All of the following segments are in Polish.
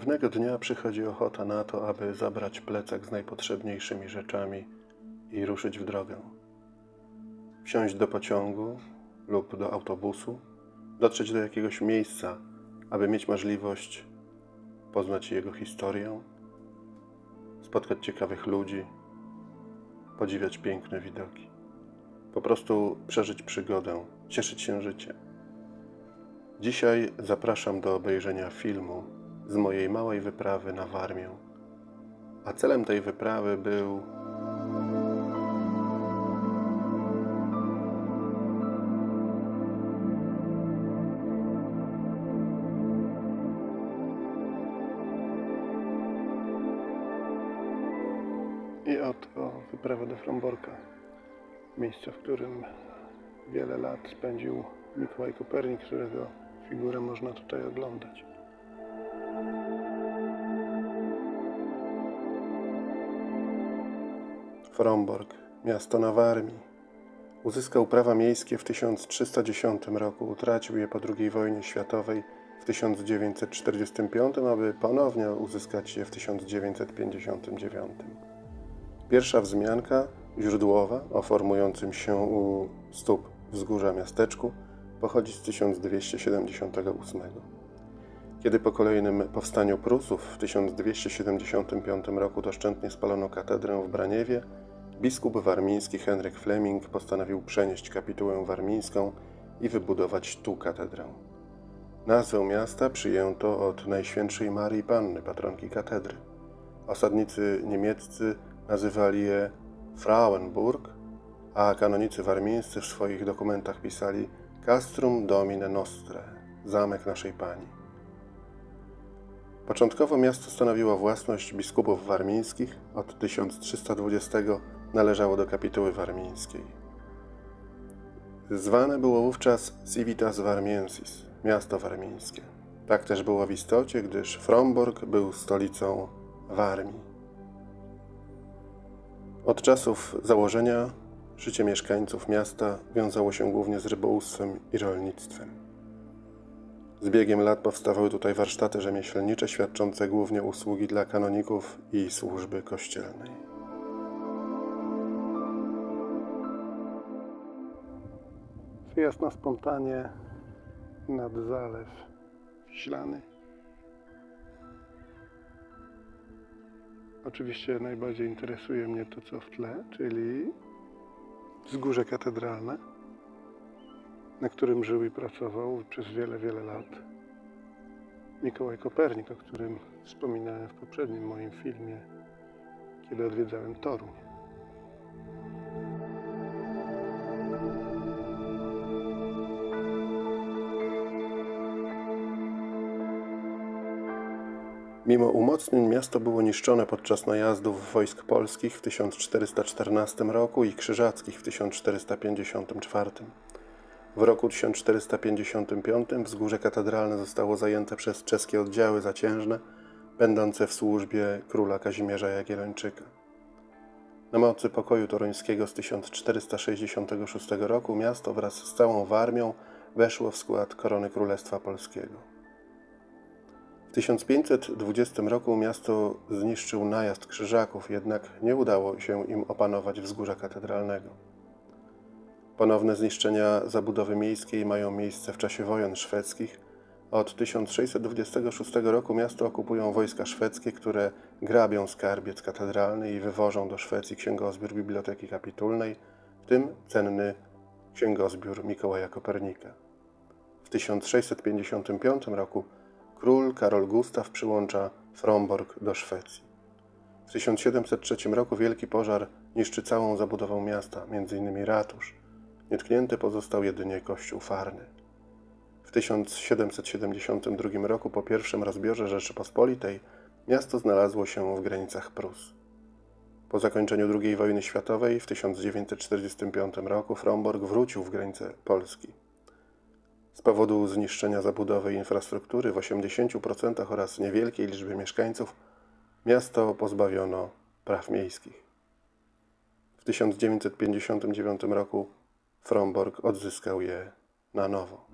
Pewnego dnia przychodzi ochota na to, aby zabrać plecak z najpotrzebniejszymi rzeczami i ruszyć w drogę. Wsiąść do pociągu lub do autobusu, dotrzeć do jakiegoś miejsca, aby mieć możliwość poznać jego historię, spotkać ciekawych ludzi, podziwiać piękne widoki. Po prostu przeżyć przygodę, cieszyć się życiem. Dzisiaj zapraszam do obejrzenia filmu z mojej małej wyprawy na Warmię. A celem tej wyprawy był i oto wyprawa do Fromborka. Miejsce, w którym wiele lat spędził Mikołaj Kopernik, którego figurę można tutaj oglądać. Frombork, miasto na Warmii. Uzyskał prawa miejskie w 1310 roku, utracił je po II wojnie światowej w 1945, aby ponownie uzyskać je w 1959. Pierwsza wzmianka źródłowa o formującym się u stóp wzgórza miasteczku pochodzi z 1278. Kiedy po kolejnym powstaniu Prusów w 1275 roku doszczętnie spalono katedrę w Braniewie, biskup warmiński Henryk Fleming postanowił przenieść kapitułę warmińską i wybudować tu katedrę. Nazwę miasta przyjęto od Najświętszej Marii Panny, patronki katedry. Osadnicy niemieccy nazywali je Frauenburg, a kanonicy warmińscy w swoich dokumentach pisali Castrum Domine Nostre, zamek naszej Pani. Początkowo miasto stanowiło własność biskupów warmińskich, od 1320 należało do kapituły warmińskiej. Zwane było wówczas Civitas Warmiensis, miasto warmińskie. Tak też było w istocie, gdyż Fromborg był stolicą Warmii. Od czasów założenia życie mieszkańców miasta wiązało się głównie z rybołówstwem i rolnictwem. Z biegiem lat powstawały tutaj warsztaty rzemieślnicze świadczące głównie usługi dla kanoników i służby kościelnej. Wyjazd na spontanie nad Zalew Wiślany. Oczywiście najbardziej interesuje mnie to, co w tle, czyli wzgórze katedralne, na którym żył i pracował przez wiele, wiele lat Mikołaj Kopernik, o którym wspominałem w poprzednim moim filmie, kiedy odwiedzałem Toruń. Mimo umocnień miasto było niszczone podczas najazdów wojsk polskich w 1414 roku i krzyżackich w 1454. W roku 1455 wzgórze katedralne zostało zajęte przez czeskie oddziały zaciężne, będące w służbie króla Kazimierza Jagiellończyka. Na mocy pokoju toruńskiego z 1466 roku miasto wraz z całą Warmią weszło w skład korony Królestwa Polskiego. W 1520 roku miasto zniszczył najazd krzyżaków, jednak nie udało się im opanować wzgórza katedralnego. Ponowne zniszczenia zabudowy miejskiej mają miejsce w czasie wojen szwedzkich. Od 1626 roku miasto okupują wojska szwedzkie, które grabią skarbiec katedralny i wywożą do Szwecji księgozbiór Biblioteki Kapitulnej, w tym cenny księgozbiór Mikołaja Kopernika. W 1655 roku król Karol Gustaw przyłącza Fromborg do Szwecji. W 1703 roku wielki pożar niszczy całą zabudowę miasta, m.in. ratusz. Nietknięty pozostał jedynie kościół farny. W 1772 roku po pierwszym rozbiorze Rzeczypospolitej miasto znalazło się w granicach Prus. Po zakończeniu II wojny światowej w 1945 roku Fromborg wrócił w granice Polski. Z powodu zniszczenia zabudowy infrastruktury w 80% oraz niewielkiej liczby mieszkańców miasto pozbawiono praw miejskich. W 1959 roku Fromborg odzyskał je na nowo.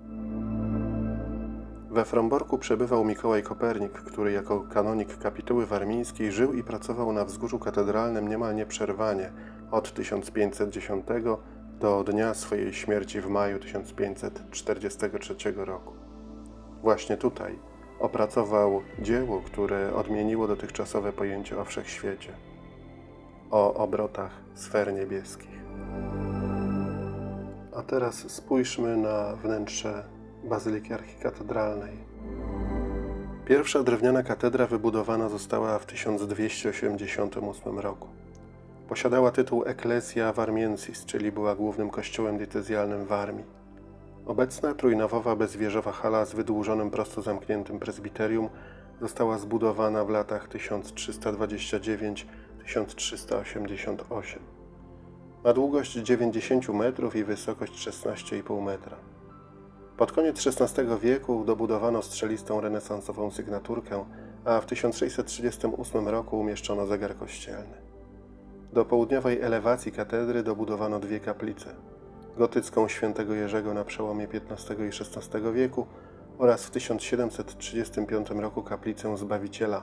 We Fromborku przebywał Mikołaj Kopernik, który jako kanonik kapituły warmińskiej żył i pracował na wzgórzu katedralnym niemal nieprzerwanie od 1510 do dnia swojej śmierci w maju 1543 roku. Właśnie tutaj opracował dzieło, które odmieniło dotychczasowe pojęcie o wszechświecie, o obrotach sfer niebieskich. A teraz spójrzmy na wnętrze Bazyliki Archikatedralnej. Pierwsza drewniana katedra wybudowana została w 1288 roku. Posiadała tytuł Ecclesia Warmiensis, czyli była głównym kościołem diecezjalnym Warmii. Obecna trójnawowa bezwieżowa hala z wydłużonym prosto zamkniętym prezbiterium została zbudowana w latach 1329-1388. Ma długość 90 metrów i wysokość 16,5 metra. Pod koniec XVI wieku dobudowano strzelistą renesansową sygnaturkę, a w 1638 roku umieszczono zegar kościelny. Do południowej elewacji katedry dobudowano dwie kaplice. Gotycką świętego Jerzego na przełomie XV i XVI wieku oraz w 1735 roku kaplicę Zbawiciela,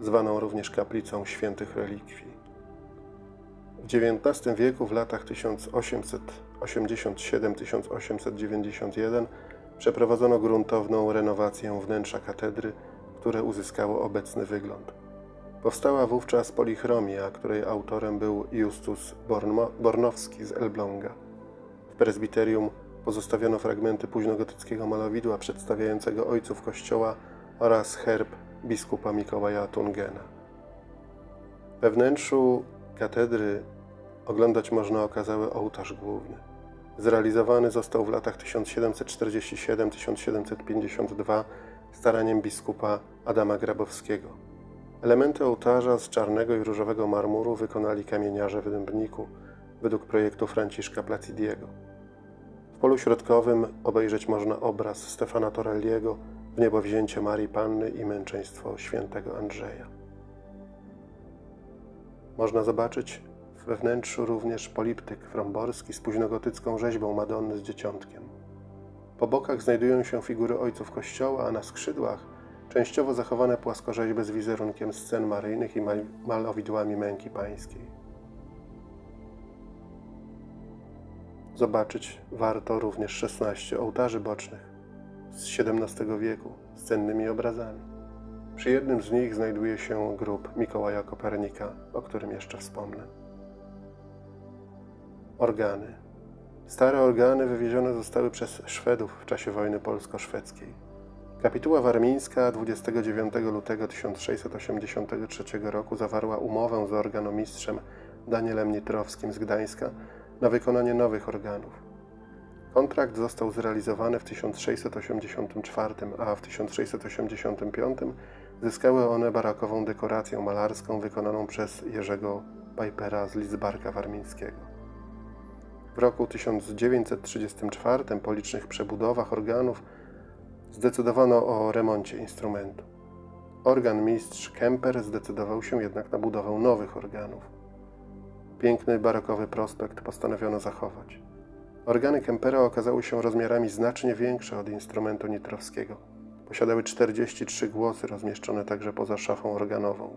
zwaną również kaplicą świętych relikwii. W XIX wieku, w latach 1887-1891, przeprowadzono gruntowną renowację wnętrza katedry, które uzyskało obecny wygląd. Powstała wówczas polichromia, której autorem był Justus Borno Bornowski z Elbląga. W prezbiterium pozostawiono fragmenty późnogotyckiego malowidła przedstawiającego ojców kościoła oraz herb biskupa Mikołaja Tungena. We wnętrzu katedry oglądać można okazały ołtarz główny. Zrealizowany został w latach 1747-1752 staraniem biskupa Adama Grabowskiego. Elementy ołtarza z czarnego i różowego marmuru wykonali kamieniarze w Dębniku według projektu Franciszka Placidiego. W polu środkowym obejrzeć można obraz Stefana Torelliego w niebowzięcie Marii Panny i męczeństwo świętego Andrzeja. Można zobaczyć we wnętrzu również poliptyk fromborski z późnogotycką rzeźbą Madonny z dzieciątkiem. Po bokach znajdują się figury ojców kościoła, a na skrzydłach częściowo zachowane płaskorzeźby z wizerunkiem scen maryjnych i mal malowidłami męki pańskiej. Zobaczyć warto również 16 ołtarzy bocznych z XVII wieku z cennymi obrazami. Przy jednym z nich znajduje się grób Mikołaja Kopernika, o którym jeszcze wspomnę. Organy. Stare organy wywiezione zostały przez Szwedów w czasie wojny polsko-szwedzkiej. Kapituła warmińska 29 lutego 1683 roku zawarła umowę z organomistrzem Danielem Nitrowskim z Gdańska na wykonanie nowych organów. Kontrakt został zrealizowany w 1684, a w 1685 zyskały one barakową dekorację malarską wykonaną przez Jerzego Pipera z Lidzbarka Warmińskiego. W roku 1934 po licznych przebudowach organów zdecydowano o remoncie instrumentu. Organ mistrz Kemper zdecydował się jednak na budowę nowych organów. Piękny barokowy prospekt postanowiono zachować. Organy Kempera okazały się rozmiarami znacznie większe od instrumentu nitrowskiego. Posiadały 43 głosy rozmieszczone także poza szafą organową.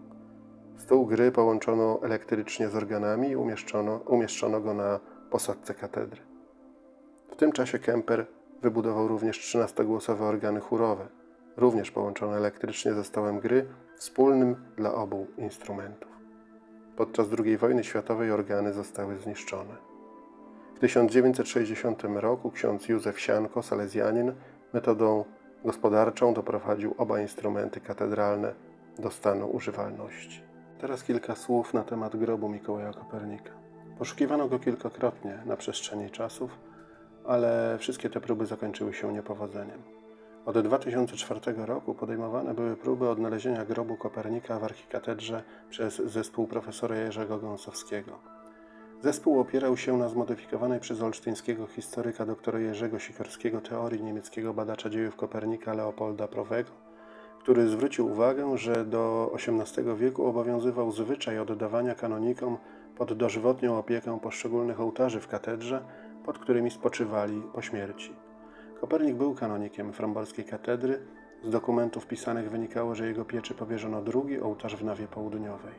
Stół gry połączono elektrycznie z organami i umieszczono, umieszczono go na posadzce katedry. W tym czasie Kemper wybudował również 13-głosowe organy chórowe, również połączone elektrycznie ze stołem gry, wspólnym dla obu instrumentów. Podczas II wojny światowej organy zostały zniszczone. W 1960 roku ksiądz Józef Sianko, salezjanin, metodą gospodarczą doprowadził oba instrumenty katedralne do stanu używalności. Teraz kilka słów na temat grobu Mikołaja Kopernika. Poszukiwano go kilkakrotnie na przestrzeni czasów, ale wszystkie te próby zakończyły się niepowodzeniem. Od 2004 roku podejmowane były próby odnalezienia grobu Kopernika w archikatedrze przez zespół profesora Jerzego Gąsowskiego. Zespół opierał się na zmodyfikowanej przez olsztyńskiego historyka dr Jerzego Sikorskiego teorii niemieckiego badacza dziejów Kopernika Leopolda Prowego, który zwrócił uwagę, że do XVIII wieku obowiązywał zwyczaj oddawania kanonikom pod dożywotnią opiekę poszczególnych ołtarzy w katedrze, pod którymi spoczywali po śmierci. Kopernik był kanonikiem fromborskiej katedry Z dokumentów pisanych wynikało, że jego pieczy powierzono drugi ołtarz w nawie południowej.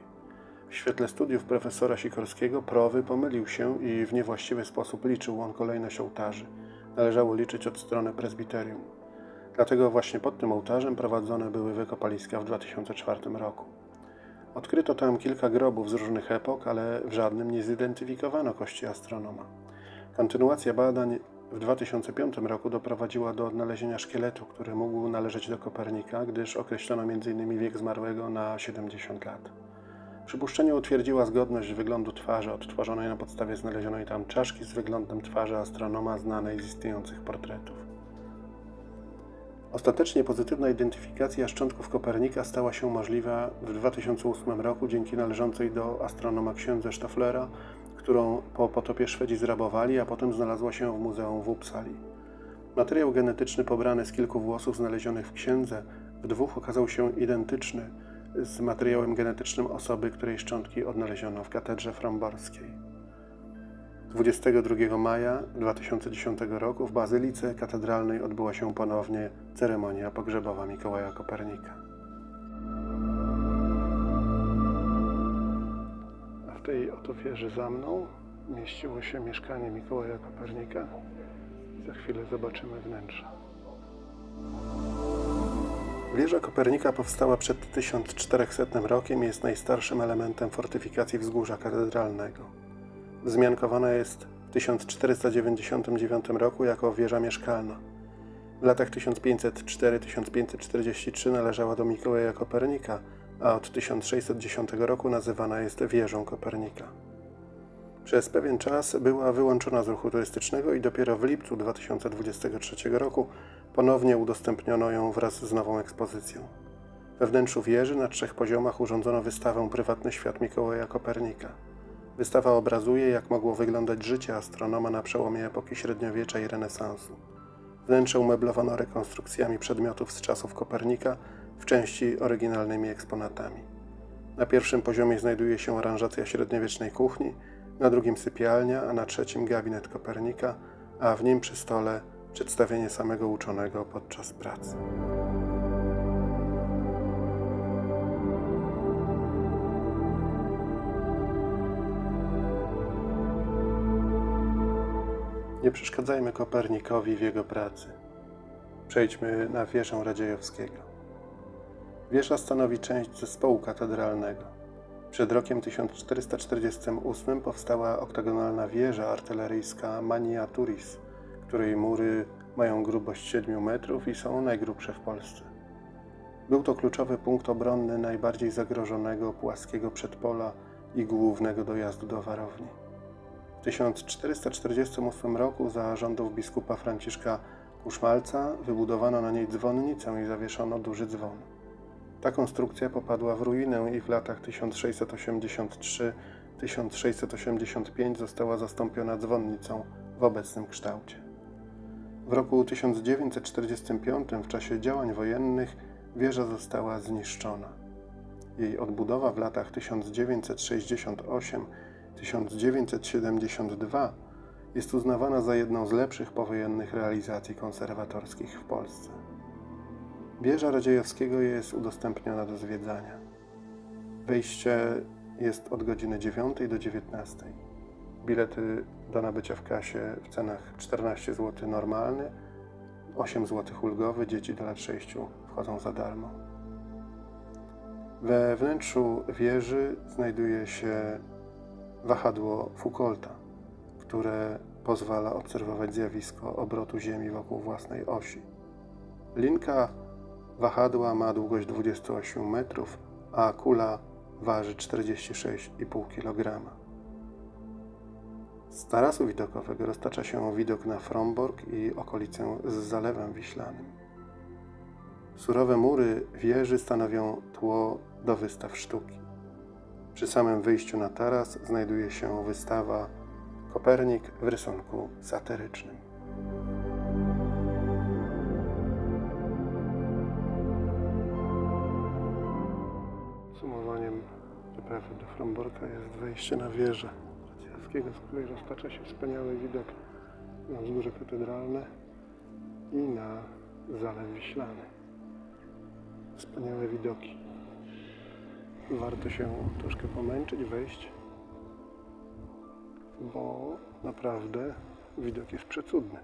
W świetle studiów profesora Sikorskiego Prowy pomylił się i w niewłaściwy sposób liczył on kolejność ołtarzy. Należało liczyć od strony prezbiterium. Dlatego właśnie pod tym ołtarzem prowadzone były wykopaliska w 2004 roku. Odkryto tam kilka grobów z różnych epok, ale w żadnym nie zidentyfikowano kości astronoma. Kontynuacja badań w 2005 roku doprowadziła do odnalezienia szkieletu, który mógł należeć do Kopernika, gdyż określono m.in. wiek zmarłego na 70 lat. Przypuszczenie utwierdziła zgodność wyglądu twarzy odtworzonej na podstawie znalezionej tam czaszki z wyglądem twarzy astronoma znanej z istniejących portretów. Ostatecznie pozytywna identyfikacja szczątków Kopernika stała się możliwa w 2008 roku dzięki należącej do astronoma księdze Stofflera, którą po potopie Szwedzi zrabowali, a potem znalazła się w muzeum w Uppsali. Materiał genetyczny pobrany z kilku włosów znalezionych w księdze w dwóch okazał się identyczny z materiałem genetycznym osoby, której szczątki odnaleziono w katedrze fromborskiej. 22 maja 2010 roku w Bazylice Katedralnej odbyła się ponownie ceremonia pogrzebowa Mikołaja Kopernika. Tej oto wieży za mną mieściło się mieszkanie Mikołaja Kopernika. Za chwilę zobaczymy wnętrze. Wieża Kopernika powstała przed 1400 rokiem i jest najstarszym elementem fortyfikacji wzgórza katedralnego. Wzmiankowana jest w 1499 roku jako wieża mieszkalna. W latach 1504-1543 należała do Mikołaja Kopernika, a od 1610 roku nazywana jest wieżą Kopernika. Przez pewien czas była wyłączona z ruchu turystycznego i dopiero w lipcu 2023 roku ponownie udostępniono ją wraz z nową ekspozycją. We wnętrzu wieży na trzech poziomach urządzono wystawę Prywatny świat Mikołaja Kopernika. Wystawa obrazuje, jak mogło wyglądać życie astronoma na przełomie epoki średniowiecza i renesansu. Wnętrze umeblowano rekonstrukcjami przedmiotów z czasów Kopernika, w części oryginalnymi eksponatami. Na pierwszym poziomie znajduje się aranżacja średniowiecznej kuchni, na drugim sypialnia, a na trzecim gabinet Kopernika, a w nim przy stole przedstawienie samego uczonego podczas pracy. Nie przeszkadzajmy Kopernikowi w jego pracy. Przejdźmy na wieżę Radziejowskiego. Wieża stanowi część zespołu katedralnego. Przed rokiem 1448 powstała oktagonalna wieża artyleryjska Maniaturis, której mury mają grubość 7 metrów i są najgrubsze w Polsce. Był to kluczowy punkt obronny najbardziej zagrożonego płaskiego przedpola i głównego dojazdu do warowni. W 1448 roku za rządów biskupa Franciszka Kuszmalca wybudowano na niej dzwonnicę i zawieszono duży dzwon. Ta konstrukcja popadła w ruinę i w latach 1683-1685 została zastąpiona dzwonnicą w obecnym kształcie. W roku 1945 w czasie działań wojennych wieża została zniszczona. Jej odbudowa w latach 1968-1972 jest uznawana za jedną z lepszych powojennych realizacji konserwatorskich w Polsce. Wieża Radziejowskiego jest udostępniona do zwiedzania. Wejście jest od godziny 9 do 19. Bilety do nabycia w kasie w cenach 14 zł normalny, 8 zł ulgowy, dzieci do lat 6 wchodzą za darmo. We wnętrzu wieży znajduje się wahadło Foucaulta, które pozwala obserwować zjawisko obrotu Ziemi wokół własnej osi. Linka wahadła ma długość 28 metrów, a kula waży 46,5 kg. Z tarasu widokowego roztacza się widok na Fromborg i okolicę z Zalewem Wiślanym. Surowe mury wieży stanowią tło do wystaw sztuki. Przy samym wyjściu na taras znajduje się wystawa Kopernik w rysunku satyrycznym. Wyprawy do Fromborka jest wejście na wieżę Radzieckiego, z której roztacza się wspaniały widok na wzgórze katedralne i na Zalew Wiślany. Wspaniałe widoki. Warto się troszkę pomęczyć, wejść, bo naprawdę widok jest przecudny.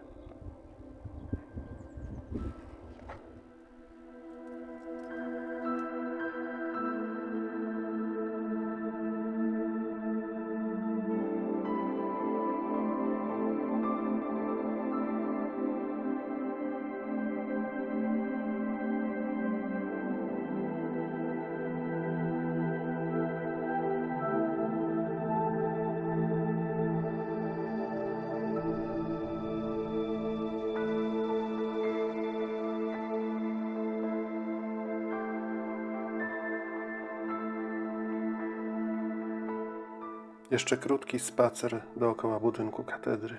Jeszcze krótki spacer dookoła budynku katedry.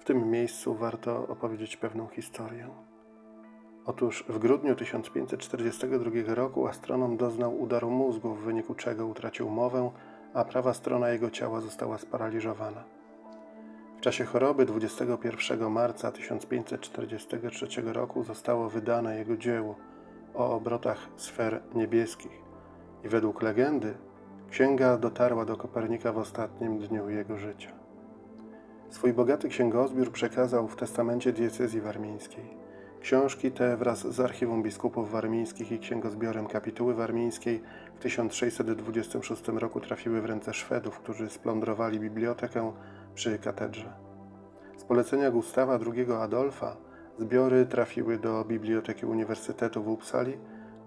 W tym miejscu warto opowiedzieć pewną historię. Otóż w grudniu 1542 roku astronom doznał udaru mózgu, w wyniku czego utracił mowę, a prawa strona jego ciała została sparaliżowana. W czasie choroby 21 marca 1543 roku zostało wydane jego dzieło o obrotach sfer niebieskich i według legendy księga dotarła do Kopernika w ostatnim dniu jego życia. Swój bogaty księgozbiór przekazał w testamencie diecezji warmińskiej. Książki te wraz z archiwum biskupów warmińskich i księgozbiorem kapituły warmińskiej w 1626 roku trafiły w ręce Szwedów, którzy splądrowali bibliotekę przy katedrze. Z polecenia Gustawa II Adolfa zbiory trafiły do Biblioteki Uniwersytetu w Uppsali,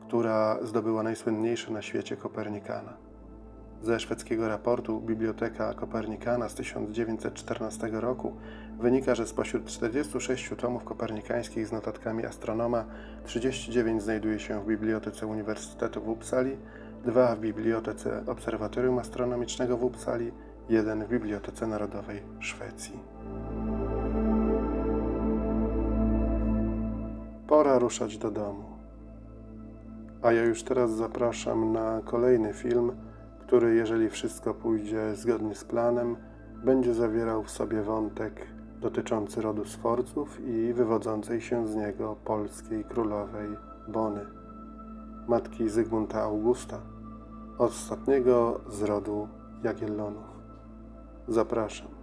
która zdobyła najsłynniejsze na świecie Kopernikana. Ze szwedzkiego raportu Biblioteka Kopernikana z 1914 roku wynika, że spośród 46 tomów kopernikańskich z notatkami astronoma 39 znajduje się w Bibliotece Uniwersytetu w Uppsali, dwa w Bibliotece Obserwatorium Astronomicznego w Uppsali, jeden w Bibliotece Narodowej Szwecji. Pora ruszać do domu. A ja już teraz zapraszam na kolejny film, który, jeżeli wszystko pójdzie zgodnie z planem, będzie zawierał w sobie wątek dotyczący rodu Sforców i wywodzącej się z niego polskiej królowej Bony, matki Zygmunta Augusta, ostatniego z rodu Jagiellonów. Zapraszam.